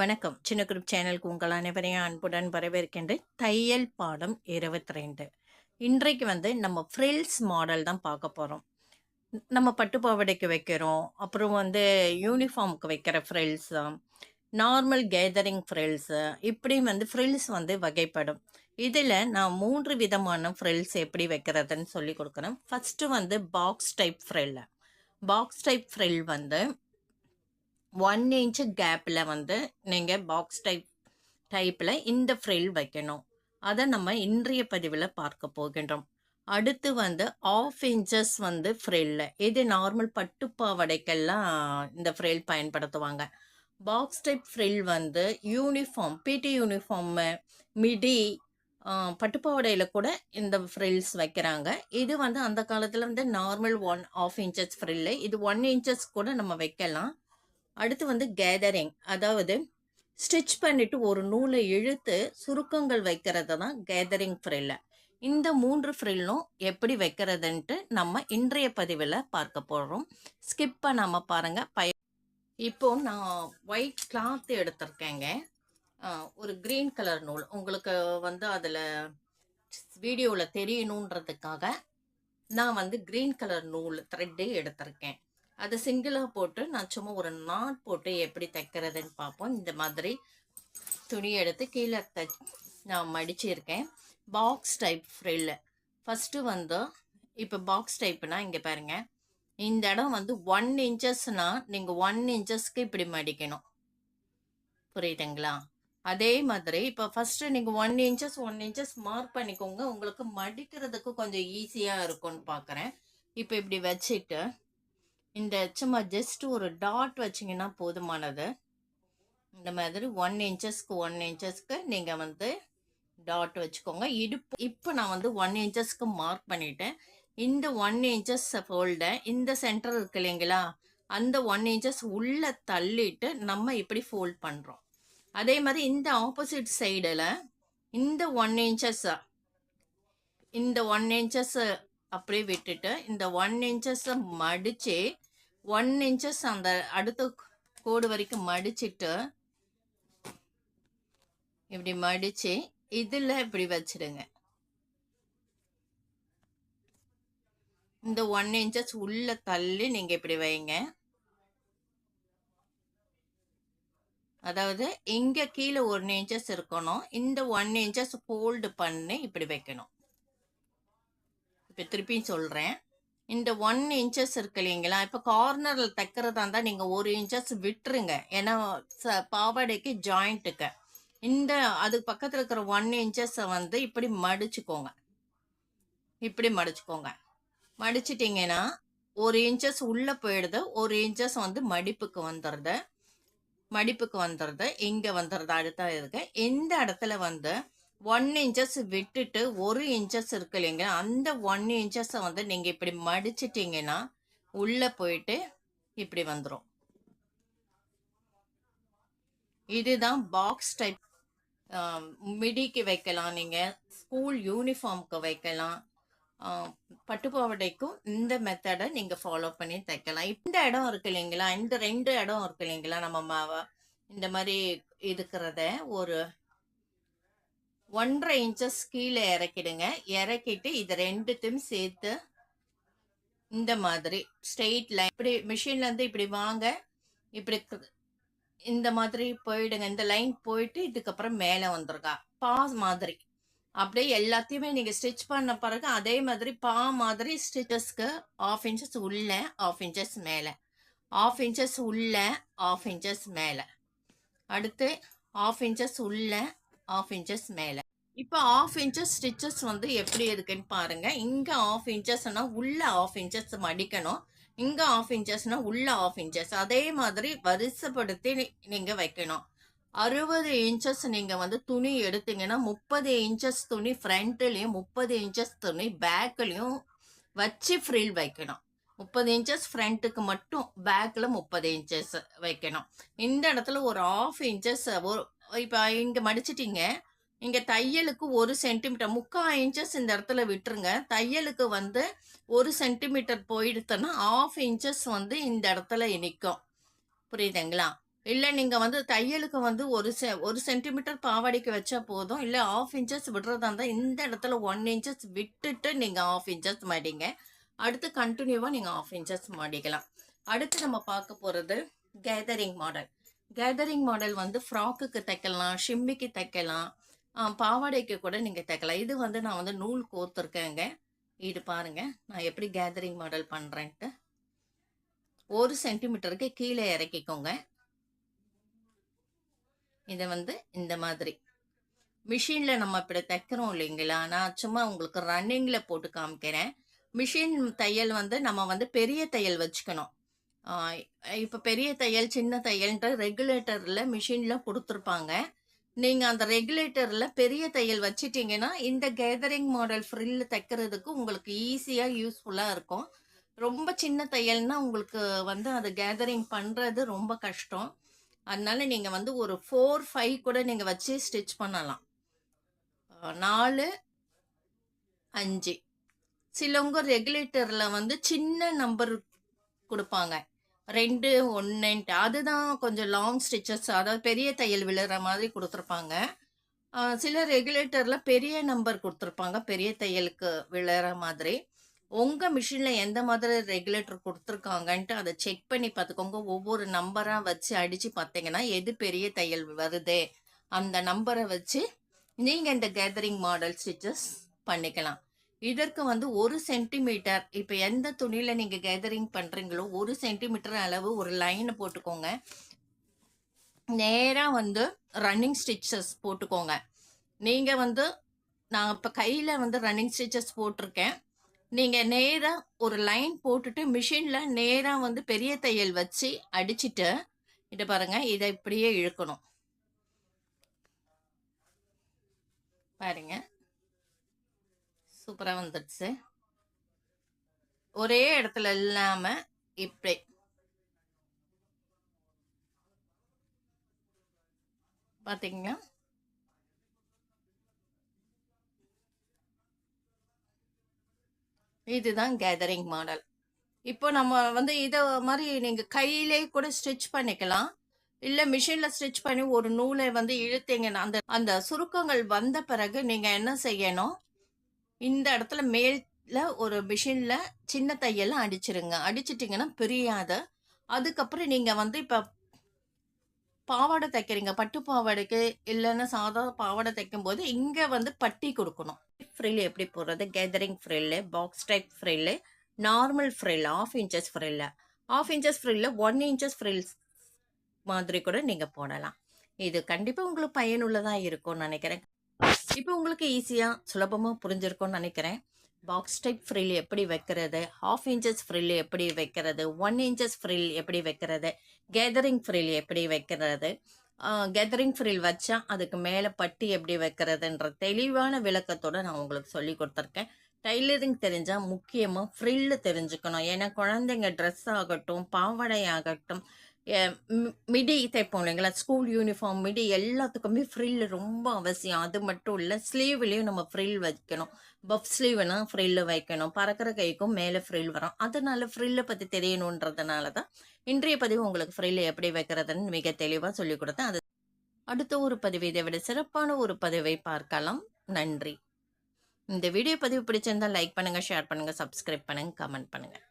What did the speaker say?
வணக்கம். சின்ன குரூப் சேனலுக்கு உங்கள் அனைவரையும் அன்புடன் வரவேற்கின்றேன். தையல் பாடம் இருபத்தி ரெண்டு இன்றைக்கு வந்து நம்ம ஃப்ரில்ஸ் மாடல் தான் பார்க்க போகிறோம் நம்ம பட்டு பாவாடைக்கு வைக்கிறோம். அப்புறம் வந்து யூனிஃபார்முக்கு வைக்கிற ஃப்ரில்ஸ் நார்மல் கேதரிங் ஃப்ரில்ஸு இப்படி வந்து ஃப்ரில்ஸ் வந்து வகைப்படும். இதில் நான் மூன்று விதமான ஃப்ரில்ஸ் எப்படி வைக்கிறதுன்னு சொல்லி கொடுக்குறேன். ஃபஸ்ட்டு வந்து box type frill box type frill வந்து ஒன் இன்ச்சு கேப்பில் வந்து நீங்கள் பாக்ஸ் டைப் டைப்பில் இந்த ஃப்ரில் வைக்கணும். அதை நம்ம இன்றைய பதிவில் பார்க்க போகின்றோம். அடுத்து வந்து ஆஃப் இன்ச்சஸ் வந்து ஃப்ரில்ல இது நார்மல் பட்டு பாவாடைக்கெல்லாம் இந்த ஃப்ரில் பயன்படுத்துவாங்க. பாக்ஸ் டைப் ஃப்ரில் வந்து யூனிஃபார்ம் பிடி யூனிஃபார்மு மிடி பட்டுப்பாவடையில் கூட இந்த ஃப்ரில்ஸ் வைக்கிறாங்க. இது வந்து அந்த காலத்தில் வந்து normal one half inches frill இது ஒன் இன்ச்சஸ் கூட நம்ம வைக்கலாம். அடுத்து வந்து கேதரிங் அதாவது ஸ்டிச் பண்ணிட்டு ஒரு நூலை இழுத்து சுருக்கங்கள் வைக்கிறது தான் கேதரிங் ஃப்ரில்லு இந்த மூன்று ஃப்ரில்லும் எப்படி வைக்கிறதுன்ட்டு நம்ம இன்றைய பதிவில் பார்க்க போகிறோம் ஸ்கிப் பண்ணாமல் பாருங்கள் பய இப்போ நான் ஒயிட் கிளாத் எடுத்திருக்கேங்க. ஒரு க்ரீன் கலர் நூல். உங்களுக்கு வந்து அதில் வீடியோவில் தெரியணுன்றதுக்காக நான் வந்து க்ரீன் கலர் நூல் த்ரெட்டு எடுத்திருக்கேன். அதை சிங்கிளாக போட்டு நான் சும்மா ஒரு நாட் போட்டு எப்படி தைக்கிறதுன்னு பார்ப்போம். இந்த மாதிரி துணி எடுத்து கீழே த நான் மடிச்சிருக்கேன். பாக்ஸ் டைப் ஃப்ரில்லு ஃபஸ்ட்டு வந்து இப்போ பாக்ஸ் டைப்புனால் இங்கே பாருங்க. இந்த இடம் வந்து ஒன் இன்ச்சஸ்னால் நீங்கள் ஒன் இன்ச்சஸ்க்கு இப்படி மடிக்கணும். புரியுதுங்களா? அதே மாதிரி இப்போ ஃபஸ்ட்டு நீங்கள் one inches one inches mark பண்ணிக்கோங்க. உங்களுக்கு மடிக்கிறதுக்கு கொஞ்சம் ஈஸியாக இருக்கும்னு பார்க்குறேன் இப்போ இப்படி வச்சுட்டு இந்த சும்மா ஜஸ்ட் ஒரு டாட் வச்சிங்கன்னா போதுமானது. இந்த மாதிரி ஒன் இன்ச்சஸ்க்கு ஒன் இன்ச்சஸ்க்கு நீங்கள் வந்து டாட் வச்சுக்கோங்க. இடுப்பு இப்போ நான் வந்து ஒன் இன்ச்சஸ்க்கு மார்க் பண்ணிட்டேன். இந்த ஒன் இன்ச்சஸ் ஃபோல்டை இந்த சென்டர் இருக்கு இல்லைங்களா? அந்த ஒன் இன்ச்சஸ் உள்ளே தள்ளிட்டு நம்ம இப்படி ஃபோல்ட் பண்ணுறோம் அதே மாதிரி இந்த ஆப்போசிட் சைடில் இந்த ஒன் இன்ச்சஸ் இந்த ஒன் இன்ச்சஸ் அப்படியே விட்டுட்டு இந்த ஒன் இன்ச்சஸை மடித்து ஒன் இன்ச்சஸ் அந்த அடுத்த கோடு வரைக்கும் மடிச்சிட்டு இப்படி மடித்து இதில் இப்படி வச்சிடுங்க இந்த ஒன் இன்ச்சஸ் உள்ள தள்ளி நீங்கள் இப்படி வைங்க. அதாவது இங்கே கீழே ஒன் இன்ச்சஸ் இருக்கணும். இந்த ஒன் இன்ச்சஸ் ஃபோல்டு பண்ணி இப்படி வைக்கணும். இப்போ திருப்பியும் சொல்கிறேன் இந்த ஒன் இன்ச்சஸ் இருக்கு இல்லைங்களா? இப்போ கார்னரில் தைக்கிறதா இருந்தால் நீங்கள் ஒரு இன்ச்சஸ் விட்டுருங்க. ஏன்னா ச பாவாடைக்கு ஜாயிண்ட்டுக்கு இந்த அதுக்கு பக்கத்தில் இருக்கிற ஒன் இன்ச்சஸை வந்து இப்படி மடிச்சுக்கோங்க. இப்படி மடிச்சுக்கோங்க. மடிச்சிட்டிங்கன்னா ஒரு இன்ச்சஸ் உள்ளே போயிடுது. ஒரு இன்ச்சஸ் வந்து மடிப்புக்கு வந்துடுது மடிப்புக்கு வந்துடுது இங்கே வந்துடுது அடுத்த இதுக்கு இந்த இடத்துல வந்து ஒன் இன்ச்சஸ் விட்டுட்டு ஒரு இன்ச்சஸ் இருக்கு இல்லைங்க. அந்த ஒன் இன்ச்சஸை வந்து நீங்கள் இப்படி மடிச்சிட்டிங்கன்னா உள்ளே போயிட்டு இப்படி வந்துடும் இதுதான் பாக்ஸ் டைப் மிடிக்கு வைக்கலாம் நீங்கள் ஸ்கூல் யூனிஃபார்முக்கு வைக்கலாம். பட்டுப்பாவடைக்கும் இந்த மெத்தடை நீங்கள் ஃபாலோ பண்ணி தைக்கலாம். இந்த இடம் இருக்கு இல்லைங்களா? இந்த ரெண்டு இடம் இருக்கு இல்லைங்களா? நம்ம மாவா இந்த மாதிரி இருக்கிறத ஒரு ஒன்றரை இன்ச்சஸ் கீழே இறக்கிடுங்க. இறக்கிட்டு இது ரெண்டுத்தையும் சேர்த்து இந்த மாதிரி ஸ்ட்ரெயிட் லைன் இப்படி மிஷின்லேருந்து இப்படி வாங்க. இப்படி இந்த மாதிரி போயிடுங்க. இந்த லைன் போயிட்டு இதுக்கப்புறம் மேலே வந்துருக்கா பா மாதிரி. அப்படியே எல்லாத்தையுமே நீங்கள் ஸ்டிச் பண்ண பிறகு அதே மாதிரி பா மாதிரி ஸ்டிச்சஸ்க்கு ஆஃப் இன்ச்சஸ் உள்ள ஆஃப் இன்ச்சஸ் மேலே. ஆஃப் இன்ச்சஸ் உள்ள ஆஃப் இன்ச்சஸ் மேலே. அடுத்து ஆஃப் இன்ச்சஸ் உள்ள ஆஃப் இன்ச்சஸ் மேலே. இப்போ ஆஃப் இன்ச்சஸ் ஸ்டிச்சஸ் வந்து எப்படி இருக்குன்னு பாருங்கள் இங்கே ஆஃப் இன்ச்சஸ்னால் உள்ள ஆஃப் இன்ச்சஸ் மடிக்கணும். இங்கே ஆஃப் இன்ச்சஸ்னால் உள்ள ஆஃப் இன்ச்சஸ் அதே மாதிரி வரிசைப்படுத்தி நீங்கள் வைக்கணும். அறுபது இன்ச்சஸ் நீங்கள் வந்து துணி எடுத்தீங்கன்னா முப்பது இன்ச்சஸ் துணி ஃப்ரண்ட்லேயும் முப்பது இன்ச்சஸ் துணி பேக்லேயும் வச்சு ஃப்ரில் வைக்கணும். முப்பது இன்ச்சஸ் ஃப்ரண்ட்டுக்கு மட்டும் பேக்கில் முப்பது இன்ச்சஸ் வைக்கணும். இந்த இடத்துல ஒரு ஆஃப் இன்ச்சஸ் ஒரு இப்போ இங்கே மடிச்சிட்டிங்க. இங்கே தையலுக்கு ஒரு சென்டிமீட்டர் முக்கால் இன்ச்சஸ் இந்த இடத்துல விட்டுருங்க. தையலுக்கு வந்து ஒரு சென்டிமீட்டர் போயிடுத்துன்னா ஆஃப் இன்ச்சஸ் வந்து இந்த இடத்துல நிற்கும் புரியுதுங்களா? இல்லை நீங்கள் வந்து தையலுக்கு வந்து ஒரு செ ஒரு சென்டிமீட்டர் பாவாடைக்கு வச்சா போதும். இல்லை ஆஃப் இன்ச்சஸ் விடுறதா இருந்தால் இந்த இடத்துல ஒன் இன்ச்சஸ் விட்டுட்டு நீங்கள் ஆஃப் இன்ச்சஸ் மாடிங்க. அடுத்து கண்டினியூவாக நீங்கள் ஆஃப் இன்ச்சஸ் மாடிக்கலாம். அடுத்து நம்ம பார்க்க போகிறது கேதரிங் மாடல். கேதரிங் மாடல் வந்து ஃப்ராக்குக்கு தைக்கலாம், ஷிம்மிக்கு தைக்கலாம், பாவாடைக்கு கூட நீங்கள் தைக்கலாம். இது வந்து நான் வந்து நூல் கோர்த்துருக்கேங்க. இது பாருங்கள் நான் எப்படி கேதரிங் மாடல் பண்ணுறேன்ட்டு ஒரு சென்டிமீட்டருக்கு கீழே இறக்கிக்கோங்க. இதை வந்து இந்த மாதிரி. மிஷினில் நம்ம இப்படி தைக்கிறோம் இல்லைங்களா? நான் சும்மா உங்களுக்கு ரன்னிங்கில் போட்டு காமிக்கிறேன். மிஷின் தையல் வந்து நம்ம வந்து பெரிய தையல் வச்சுக்கணும். இப்போ பெரிய தையல், சின்ன தையல்ன்ற ரெகுலேட்டரில் மிஷின்லாம் கொடுத்துருப்பாங்க நீங்கள் அந்த ரெகுலேட்டரில் பெரிய தையல் வச்சிட்டிங்கன்னா இந்த கேதரிங் மாடல் ஃப்ரில் தைக்கிறதுக்கு உங்களுக்கு ஈஸியாக யூஸ்ஃபுல்லாக இருக்கும். ரொம்ப சின்ன தையல்னால் உங்களுக்கு வந்து அது கேதரிங் பண்ணுறது ரொம்ப கஷ்டம். அதனால நீங்கள் வந்து ஒரு 4, 5 கூட நீங்கள் வச்சு ஸ்டிச் பண்ணலாம். நாலு அஞ்சு சிலவங்க ரெகுலேட்டரில் வந்து சின்ன நம்பர் கொடுப்பாங்க ரெண்டு ஒன்றுன்ட்டு அதுதான் கொஞ்சம் லாங் ஸ்டிச்சஸ் அதாவது பெரிய தையல் விழுற மாதிரி கொடுத்துருப்பாங்க சில ரெகுலேட்டரில் பெரிய நம்பர் கொடுத்துருப்பாங்க பெரிய தையலுக்கு விழுற மாதிரி. உங்கள் மிஷினில் எந்த மாதிரி ரெகுலேட்டர் கொடுத்துருக்காங்கன்ட்டு அதை செக் பண்ணி பார்த்துக்கோங்க. ஒவ்வொரு நம்பராக வச்சு அடித்து பார்த்தீங்கன்னா, எது பெரிய தையல் வருது, அந்த நம்பரை வச்சு நீங்கள் இந்த கேதரிங் மாடல் ஸ்டிச்சஸ் பண்ணிக்கலாம். இதற்கு வந்து ஒரு சென்டிமீட்டர் இப்ப எந்த துணியில நீங்க கேதரிங் பண்றீங்களோ, ஒரு சென்டிமீட்டர் அளவு ஒரு லைனை போட்டுக்கோங்க. நேராக வந்து ரன்னிங் ஸ்டிச்சஸ் போட்டுக்கோங்க. நீங்க வந்து நான் இப்ப கையில வந்து ரன்னிங் ஸ்டிச்சஸ் போட்டிருக்கேன் நீங்க நேரா ஒரு லைன் போட்டுட்டு மிஷின்ல நேரா வந்து பெரிய தையல் வச்சு அடிச்சுட்டு, இத பாருங்க. இதை இப்படியே இழுக்கணும். பாருங்க. சூப்பரா வந்துடுச்சு. ஒரே இடத்துல இல்லாம இப்படி. பார்த்தீங்களா? இதுதான் கேதரிங் மாடல். இப்போ நம்ம வந்து இத மாதிரி நீங்க கையிலே கூட ஸ்டிச் பண்ணிக்கலாம். இல்ல மிஷின்ல ஸ்டிச் பண்ணி ஒரு நூலை வந்து இழுத்தீங்கன்னா, அந்த அந்த சுருக்கங்கள் வந்த பிறகு நீங்க என்ன செய்யணும், இந்த இடத்துல மேல ஒரு மிஷினில் சின்ன தையெல்லாம் அடிச்சிருங்க. அடிச்சிட்டிங்கன்னா பிரியாது. அதுக்கப்புறம் நீங்கள் வந்து இப்போ பாவாடை தைக்கிறீங்க. பட்டு பாவாடைக்கு இல்லைன்னா சாதா பாவாடை தைக்கும்போது, இங்கே வந்து பட்டி கொடுக்கணும் ஃப்ரில் எப்படி போடுறது? Gathering frill, box type frill, normal frill 1/2 inches frill half inches ஃப்ரில்ல one inches frills மாதிரி கூட நீங்கள் போடலாம். இது கண்டிப்பாக உங்களுக்கு பயனுள்ளதாக இருக்கும்னு நினைக்கிறேன் இப்போ உங்களுக்கு ஈஸியாக சுலபமாக புரிஞ்சிருக்கும்னு நினைக்கிறேன் பாக்ஸ் டைப் ஃப்ரில் எப்படி வைக்கிறது? 1/2 இன்ச்சஸ் ஃப்ரில் எப்படி வைக்கிறது? ஒன் இன்ச்சஸ் ஃப்ரில் எப்படி வைக்கிறது? கேதரிங் ஃப்ரில் எப்படி வைக்கிறது? கேதரிங் ஃப்ரில் வச்சா, அதுக்கு மேலே பட்டி எப்படி வைக்கிறதுன்ற தெளிவான விளக்கத்தோட நான் உங்களுக்கு சொல்லி கொடுத்துருக்கேன் டைலரிங் தெரிஞ்சால் முக்கியமாக ஃப்ரில்லு தெரிஞ்சுக்கணும். ஏன்னா குழந்தைங்க ட்ரெஸ் ஆகட்டும், பாவாடை ஆகட்டும், மிடி தைப்போம் இல்லைங்களா? ஸ்கூல் யூனிஃபார்ம், மிடி எல்லாத்துக்குமே ஃப்ரில் ரொம்ப அவசியம். அது மட்டும் இல்லை ஸ்லீவ்லேயும் நம்ம ஃப்ரில் வைக்கணும். பஃப் ஸ்லீவ்னா ஃப்ரில் வைக்கணும். பறக்கிற கைக்கும் மேலே ஃப்ரில் வரும். அதனால ஃப்ரில்லை பற்றி தெரியணுன்றதுனால தான், இன்றைய பதிவு உங்களுக்கு ஃப்ரில் எப்படி வைக்கிறதுன்னு மிக தெளிவாக சொல்லிக் கொடுத்தேன் அது அடுத்த ஒரு பதிவு இதை விட சிறப்பான ஒரு பதிவை பார்க்கலாம். நன்றி. இந்த வீடியோ பதிவு பிடிச்சிருந்தா லைக் பண்ணுங்கள் ஷேர் பண்ணுங்கள் சப்ஸ்கிரைப் பண்ணுங்க, கமெண்ட் பண்ணுங்கள்